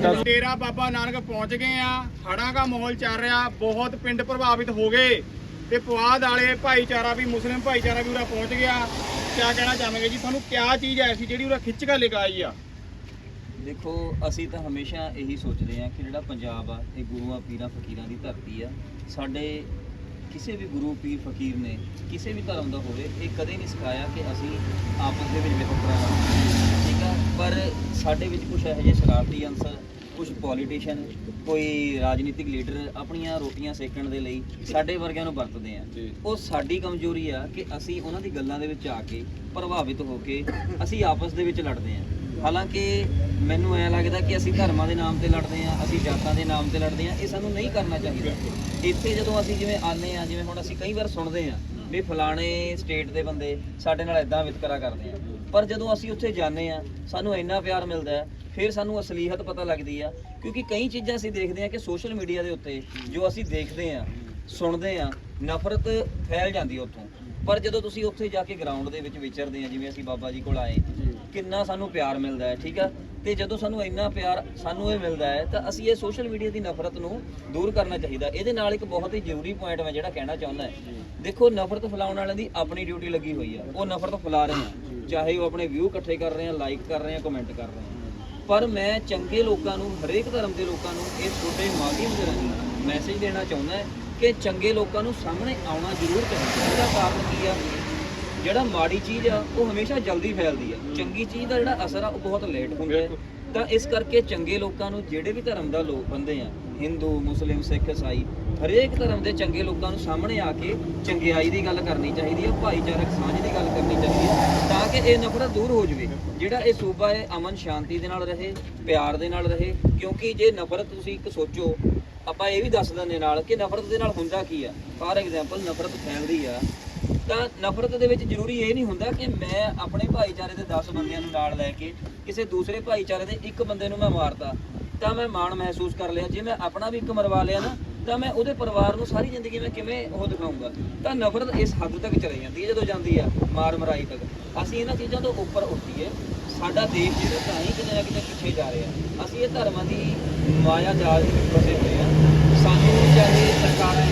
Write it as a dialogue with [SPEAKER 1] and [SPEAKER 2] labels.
[SPEAKER 1] ਬੇਟਾ
[SPEAKER 2] ਡੇਰਾ ਬਾਬਾ ਨਾਨਕ ਪਹੁੰਚ ਗਏ ਆ ਹੜਾਂ ਦਾ ਮਾਹੌਲ ਚੱਲ ਰਿਹਾ ਬਹੁਤ ਪਿੰਡ ਪ੍ਰਭਾਵਿਤ ਹੋ ਗਏ। ਤੇ ਪੁਆਧ ਵਾਲੇ ਭਾਈਚਾਰਾ ਵੀ ਮੁਸਲਿਮ ਭਾਈਚਾਰਾ ਵੀ ਉਰਾ ਪਹੁੰਚ ਗਿਆ। ਕਿਆ ਕਹਿਣਾ ਚਾਹਾਂਗੇ ਜੀ? ਤੁਹਾਨੂੰ ਕਿਆ ਚੀਜ਼ ਐਸੀ ਜਿਹੜੀ ਉਰਾ ਖਿੱਚ ਕੇ ਆਈ ਆ?
[SPEAKER 3] ਦੇਖੋ ਅਸੀਂ ਤਾਂ ਹਮੇਸ਼ਾ ਇਹੀ ਸੋਚਦੇ ਹਾਂ ਕਿ ਜਿਹੜਾ ਪੰਜਾਬ ਆ ਇਹ ਗੁਰੂਆਂ ਪੀਰਾਂ ਫਕੀਰਾਂ ਦੀ ਧਰਤੀ ਆ। ਸਾਡੇ ਕਿਸੇ ਵੀ ਗੁਰੂ ਪੀਰ ਫਕੀਰ ਨੇ ਕਿਸੇ ਵੀ ਧਰਮ ਦਾ ਹੋਵੇ ਇਹ ਕਦੇ ਨਹੀਂ ਸਿਖਾਇਆ ਕਿ ਅਸੀਂ ਆਪਸ ਦੇ ਵਿੱਚ ਵਿਤਕਰਾ ਪਰ ਸਾਡੇ ਵਿੱਚ ਕੁਝ ਇਹੋ ਜਿਹੇ ਸ਼ਰਾਰਤੀ ਅੰਸਰ ਕੁਝ ਪੋਲੀਟੀਸ਼ੀਅਨ ਕੋਈ ਰਾਜਨੀਤਿਕ ਲੀਡਰ ਆਪਣੀਆਂ ਰੋਟੀਆਂ ਸੇਕਣ ਦੇ ਲਈ ਸਾਡੇ ਵਰਗਿਆਂ ਨੂੰ ਵਰਤਦੇ ਆ। ਉਹ ਸਾਡੀ ਕਮਜ਼ੋਰੀ ਆ ਕਿ ਅਸੀਂ ਉਹਨਾਂ ਦੀ ਗੱਲਾਂ ਦੇ ਵਿੱਚ ਆ ਕੇ ਪ੍ਰਭਾਵਿਤ ਹੋ ਕੇ ਅਸੀਂ ਆਪਸ ਦੇ ਵਿੱਚ ਲੜਦੇ ਆ। ਹਾਲਾਂਕਿ ਮੈਨੂੰ ਐ ਲੱਗਦਾ ਕਿ ਅਸੀਂ ਧਰਮਾਂ ਦੇ ਨਾਮ ਤੇ ਲੜਦੇ ਆ ਅਸੀਂ ਜਾਤਾਂ ਦੇ ਨਾਮ ਤੇ ਲੜਦੇ ਆ ਇਹ ਸਾਨੂੰ ਨਹੀਂ ਕਰਨਾ ਚਾਹੀਦਾ। ਇੱਥੇ ਜਦੋਂ ਅਸੀਂ ਜਿਵੇਂ ਆਨੇ ਆ ਜਿਵੇਂ ਹੁਣ ਅਸੀਂ ਕਈ ਵਾਰ ਸੁਣਦੇ ਆ ਵੀ ਫਲਾਣੇ ਸਟੇਟ ਦੇ ਬੰਦੇ ਸਾਡੇ ਨਾਲ ਇਦਾਂ ਵਿਤਕਰਾ ਕਰਦੇ ਆ। ਪਰ ਜਦੋਂ ਅਸੀਂ ਉੱਥੇ ਜਾਂਦੇ ਆ ਸਾਨੂੰ ਇੰਨਾ ਪਿਆਰ ਮਿਲਦਾ ਹੈ, ਫਿਰ ਸਾਨੂੰ ਅਸਲੀਅਤ ਪਤਾ ਲੱਗਦੀ ਆ, ਕਿਉਂਕਿ ਕਈ ਚੀਜ਼ਾਂ ਅਸੀਂ ਦੇਖਦੇ ਆ ਕਿ ਸੋਸ਼ਲ ਮੀਡੀਆ ਦੇ ਉੱਤੇ ਜੋ ਅਸੀਂ ਦੇਖਦੇ ਆ ਸੁਣਦੇ ਆ ਨਫ਼ਰਤ ਫੈਲ ਜਾਂਦੀ ਆ ਉੱਥੋਂ। ਪਰ ਜਦੋਂ ਤੁਸੀਂ ਉੱਥੇ ਜਾ ਕੇ ਗਰਾਊਂਡ ਦੇ ਵਿੱਚ ਵਿਚਰਦੇ ਆ ਜਿਵੇਂ ਅਸੀਂ ਬਾਬਾ ਜੀ ਕੋਲ ਆਏ ਕਿੰਨਾ ਸਾਨੂੰ ਪਿਆਰ ਮਿਲਦਾ ਹੈ, ਠੀਕ ਆ? ਤੇ ਜਦੋਂ ਸਾਨੂੰ ਇੰਨਾ ਪਿਆਰ ਸਾਨੂੰ ਇਹ ਮਿਲਦਾ ਹੈ, ਤਾਂ ਅਸੀਂ ਇਹ ਸੋਸ਼ਲ ਮੀਡੀਆ ਦੀ ਨਫ਼ਰਤ ਨੂੰ ਦੂਰ ਕਰਨਾ ਚਾਹੀਦਾ। ਇਹਦੇ ਨਾਲ ਇੱਕ ਬਹੁਤ ਹੀ ਜ਼ਰੂਰੀ ਪੁਆਇੰਟ ਮੈਂ ਜਿਹੜਾ ਕਹਿਣਾ ਚਾਹੁੰਦਾ ਹੈ। ਦੇਖੋ, ਨਫ਼ਰਤ ਫੈਲਾਉਣ ਵਾਲਿਆਂ ਦੀ ਆਪਣੀ ਡਿਊਟੀ ਲੱਗੀ ਹੋਈ ਆ। ਉਹ ਨਫ਼ਰਤ ਫੈਲਾ ਰਹੇ ਆ। ਚਾਹੇ ਉਹ ਆਪਣੇ ਵਿਊ ਇਕੱਠੇ ਕਰ ਰਹੇ ਆ ਲਾਈਕ ਕਰ ਰਹੇ ਆ ਕਮੈਂਟ ਕਰ ਰਹੇ ਆ। ਪਰ ਮੈਂ ਚੰਗੇ ਲੋਕਾਂ ਨੂੰ, ਹਰੇਕ ਧਰਮ ਦੇ ਲੋਕਾਂ ਨੂੰ ਇਹ ਛੋਟੇ ਮਾਧਿਅਮ ਦੇ ਰਾਹੀਂ ਮੈਸੇਜ ਦੇਣਾ ਚਾਹੁੰਦਾ ਕਿ ਚੰਗੇ ਲੋਕਾਂ ਨੂੰ ਸਾਹਮਣੇ ਆਉਣਾ ਜ਼ਰੂਰ ਚਾਹੀਦਾ। ਇਹਦਾ ਕਾਰਨ ਕੀ ਆ? ਜਿਹੜਾ ਮਾੜੀ ਚੀਜ਼ ਆ ਉਹ ਹਮੇਸ਼ਾ ਜਲਦੀ ਫੈਲਦੀ ਆ। ਚੰਗੀ ਚੀਜ਼ ਦਾ ਜਿਹੜਾ ਅਸਰ ਆ ਉਹ ਬਹੁਤ ਲੇਟ ਹੁੰਦਾ ਹੈ। ਤਾਂ ਇਸ ਕਰਕੇ ਚੰਗੇ ਲੋਕਾਂ ਨੂੰ ਜਿਹੜੇ ਵੀ ਧਰਮ ਦਾ ਲੋਕ ਬੰਦੇ ਆ ਹਿੰਦੂ ਮੁਸਲਿਮ ਸਿੱਖ ਈਸਾਈ ਹਰੇਕ ਧਰਮ ਦੇ ਚੰਗੇ ਲੋਕਾਂ ਨੂੰ ਸਾਹਮਣੇ ਆ ਕੇ ਚੰਗਿਆਈ ਦੀ ਗੱਲ ਕਰਨੀ ਚਾਹੀਦੀ ਹੈ ਭਾਈਚਾਰਕ ਸਾਂਝ ਦੀ ਗੱਲ ਕਰਨੀ ਚਾਹੀਦੀ ਹੈ ਤਾਂ ਕਿ ਇਹ ਨਫ਼ਰਤ ਦੂਰ ਹੋ ਜਾਵੇ। ਜਿਹੜਾ ਇਹ ਸੂਬਾ ਹੈ ਅਮਨ ਸ਼ਾਂਤੀ ਦੇ ਨਾਲ ਰਹੇ ਪਿਆਰ ਦੇ ਨਾਲ ਰਹੇ ਕਿਉਂਕਿ ਜੇ ਨਫ਼ਰਤ ਤੁਸੀਂ ਇੱਕ ਸੋਚੋ ਆਪਾਂ ਇਹ ਵੀ ਦੱਸ ਦਿੰਦੇ ਨਾਲ ਕਿ ਨਫ਼ਰਤ ਦੇ ਨਾਲ ਹੁੰਦਾ ਕੀ ਆ? ਫਾਰ ਐਗਜ਼ਾਮਪਲ ਨਫ਼ਰਤ ਫੈਲਦੀ ਆ ਤਾਂ ਨਫ਼ਰਤ ਦੇ ਵਿੱਚ ਜ਼ਰੂਰੀ ਇਹ ਨਹੀਂ ਹੁੰਦਾ ਕਿ ਮੈਂ ਆਪਣੇ ਭਾਈਚਾਰੇ ਦੇ 10 ਬੰਦਿਆਂ ਨੂੰ ਨਾਲ ਲੈ ਕੇ ਕਿਸੇ ਦੂਸਰੇ ਭਾਈਚਾਰੇ ਦੇ ਇੱਕ ਬੰਦੇ ਨੂੰ ਮੈਂ ਮਾਰਤਾ, ਤਾਂ ਮੈਂ ਮਾਣ ਮਹਿਸੂਸ ਕਰ ਲਿਆ। ਜੇ ਮੈਂ ਆਪਣਾ ਵੀ ਇੱਕ ਮਰਵਾ ਲਿਆ ਨਾ, ਤਾਂ ਮੈਂ ਉਹਦੇ ਪਰਿਵਾਰ ਨੂੰ ਸਾਰੀ ਜ਼ਿੰਦਗੀ ਮੈਂ ਕਿਵੇਂ ਉਹ ਦਿਖਾਊਂਗਾ? ਤਾਂ ਨਫ਼ਰਤ ਇਸ ਹੱਦ ਤੱਕ ਚਲੀ ਜਾਂਦੀ ਹੈ, ਜਦੋਂ ਜਾਂਦੀ ਆ ਮਾਰ ਮਰਾਈ ਤੱਕ। ਅਸੀਂ ਇਹਨਾਂ ਚੀਜ਼ਾਂ ਤੋਂ ਉੱਪਰ ਉੱਠੀਏ, ਸਾਡਾ ਦੇਸ਼ ਜਿਹੜਾ ਤਾਂ ਹੀ ਕਿਤੇ ਨਾ ਕਿਤੇ ਪਿੱਛੇ ਜਾ ਰਿਹਾ। ਅਸੀਂ ਇਹ ਧਰਮਾਂ ਦੀ ਮਾਇਆ ਜਾਲ ਦੇ ਵਿੱਚ ਫਸੇ ਹੋਏ ਆ ਸਾਨੂੰ ਚਾਹੇ ਸਰਕਾਰਾਂ